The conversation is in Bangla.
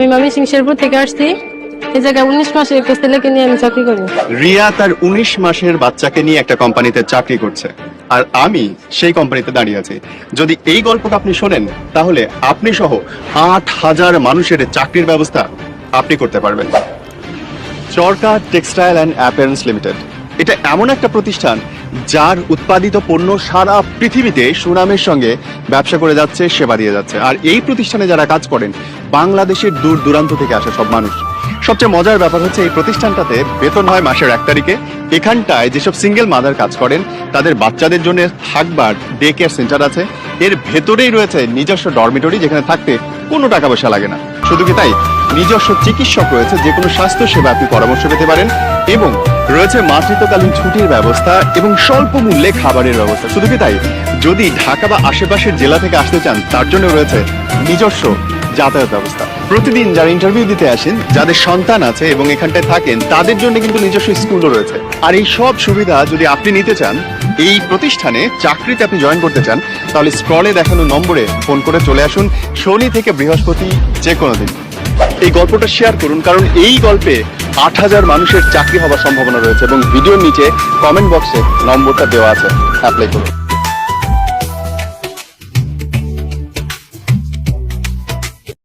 আমি মামি সিং শেরপুর থেকে নিয়ে একটা কোম্পানিতে চাকরি করছে। আর আমি সেই কোম্পানিতে দাঁড়িয়ে আছি। যদি এই গল্পটা আপনি শোনেন, তাহলে আপনি সহ আট হাজার মানুষের চাকরির ব্যবস্থা আপনি করতে পারবেন। চরকা টেক্সটাইল অ্যান্ড অ্যাপারেন্স লিমিটেড। এটা এমন একটা প্রতিষ্ঠান যার উৎপাদিত পণ্য সারা পৃথিবীতে সুনামের সঙ্গে ব্যবসা করে যাচ্ছে, সেবা দিয়ে যাচ্ছে। আর এই প্রতিষ্ঠানে যারা কাজ করেন, বাংলাদেশের দূর দূরান্ত থেকে আসে সব মানুষ। সবচেয়ে মজার ব্যাপার হচ্ছে এই প্রতিষ্ঠানটাতে বেতন হয় মাসের এক তারিখে। এখানটায় যেসব সিঙ্গেল মাদার কাজ করেন, তাদের বাচ্চাদের জন্য থাকবার ডে কেয়ার সেন্টার আছে। এর ভেতরেই রয়েছে নিজস্ব ডরমিটরি যেখানে থাকতে কোনো টাকা পয়সা লাগে না। শুধু কি তাই? নিজস্ব চিকিৎসক রয়েছে, যে কোনো স্বাস্থ্য সেবা আপনি পরামর্শ পেতে পারেন এবং রয়েছে মাতৃত্বকালীন ছুটির ব্যবস্থা এবং স্বল্প মূল্যে খাবারের ব্যবস্থা। শুধু কি তাই? যদি ঢাকা বা আশেপাশের জেলা থেকে আসতে চান, তার জন্য রয়েছে নিজস্ব যাতায়াত ব্যবস্থা। প্রতিদিন যারা ইন্টারভিউ দিতে আসেন, যাদের সন্তান আছে এবং এখানটায় থাকেন, তাদের জন্য কিন্তু নিজস্ব স্কুলও রয়েছে। আর এই সব সুবিধা যদি আপনি নিতে চান, এই প্রতিষ্ঠানে চাকরিতে আপনি জয়েন করতে চান, তাহলে স্ক্রলে দেখানো নম্বরে ফোন করে চলে আসুন। শনি থেকে বৃহস্পতি যে কোনো দিন। এই গল্পটা শেয়ার করুন, কারণ এই গল্পে আট হাজার মানুষের চাকরি হওয়ার সম্ভাবনা রয়েছে এবং ভিডিওর নিচে কমেন্ট বক্সে নম্বরটা দেওয়া আছে। অ্যাপ্লাই করুন।